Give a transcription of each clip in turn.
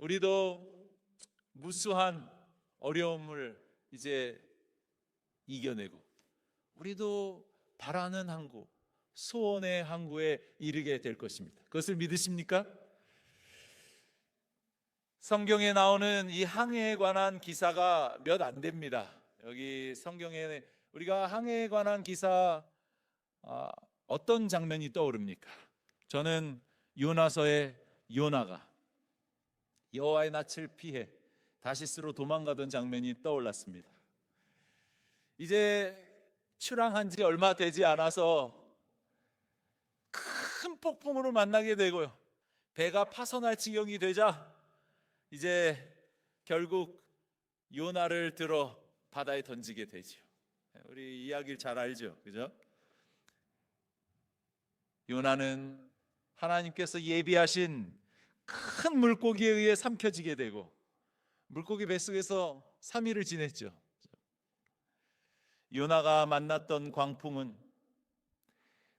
우리도 무수한 어려움을 이제 이겨내고 우리도 바라는 항구, 소원의 항구에 이르게 될 것입니다. 그것을 믿으십니까? 성경에 나오는 이 항해에 관한 기사가 몇 안 됩니다. 여기 성경에 우리가 항해에 관한 기사 아, 어떤 장면이 떠오릅니까? 저는 요나서의 요나가 여호와의 낯을 피해 다시스로 도망가던 장면이 떠올랐습니다. 이제 출항한 지 얼마 되지 않아서 큰 폭풍으로 만나게 되고요. 배가 파손할 지경이 되자 이제 결국 요나를 들어 바다에 던지게 되지요. 우리 이야기를 잘 알죠. 그죠? 요나는 하나님께서 예비하신 큰 물고기에 의해 삼켜지게 되고 물고기 뱃속에서 3일을 지냈죠. 요나가 만났던 광풍은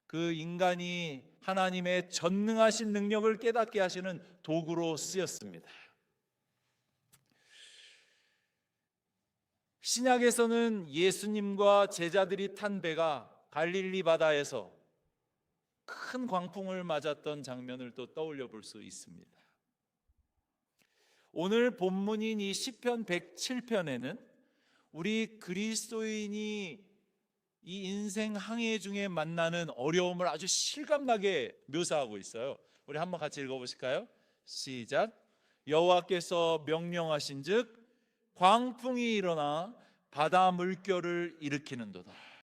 그 인간이 하나님의 전능하신 능력을 깨닫게 하시는 도구로 쓰였습니다. 신약에서는 예수님과 제자들이 탄 배가 갈릴리 바다에서 큰 광풍을 맞았던 장면을 또 떠올려 볼 수 있습니다. 오늘 본문인 이 시편 107편에는 우리 그리스도인이 이 인생 항해 중에 만나는 어려움을 아주 실감나게 묘사하고 있어요. 우리 한번 같이 읽어 보실까요? 시작. 여호와께서 명령하신즉 광풍이 일어나 바다 물결을 일으키는도다.